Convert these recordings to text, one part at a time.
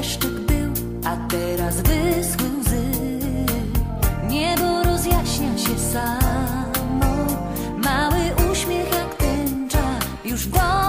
deszczyk tak był, a teraz wyschły łzy. Niebo rozjaśnia się samo, mały uśmiech jak tęcza już w.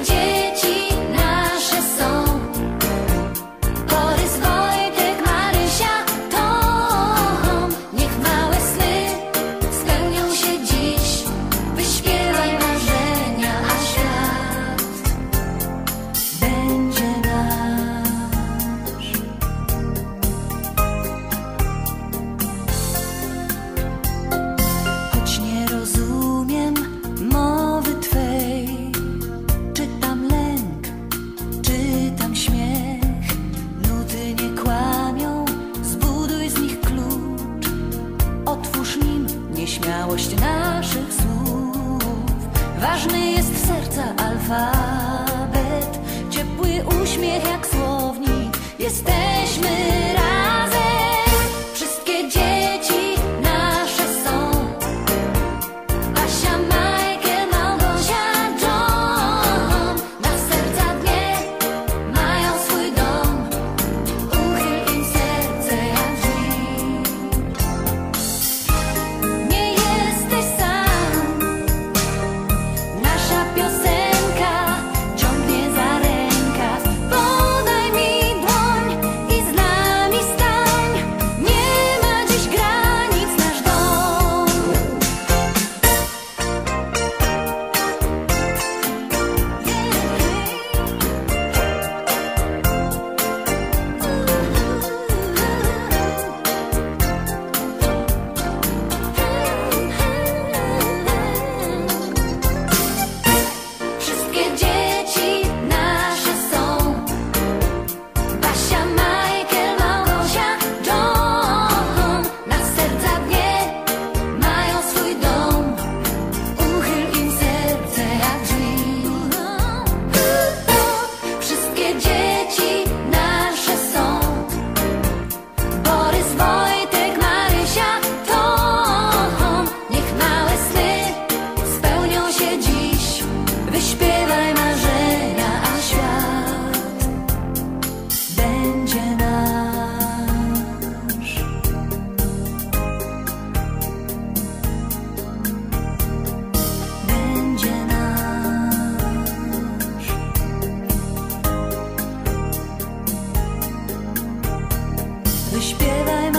gdzie Ważny jest serca alfabet, ciepły uśmiech jak słownik. Jesteśmy. queda en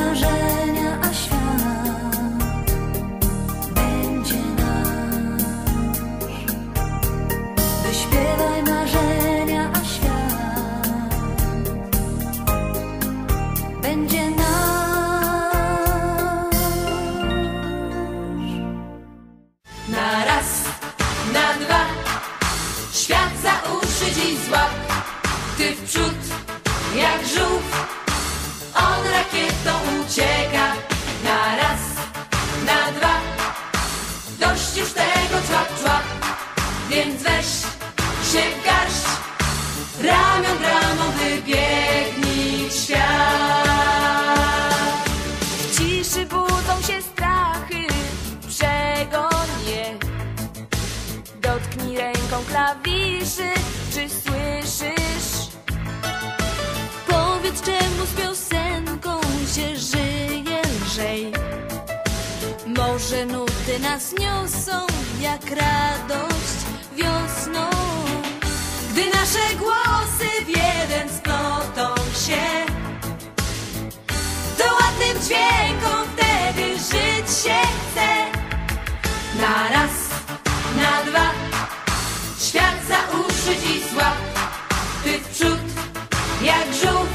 dotknij ręką klawiszy, czy słyszysz? Powiedz, czemu z piosenką się żyje lżej. Może nuty nas niosą, jak radość wiosną. Gdy nasze głosy w jeden splotą. przycisła Ty w przód jak żółw.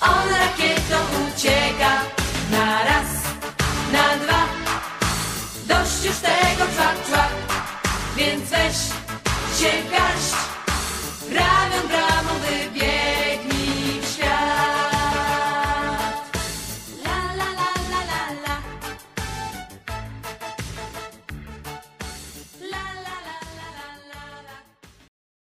On rakietą ucieka. Na raz, na dwa. Dość już tego czap, Więc weź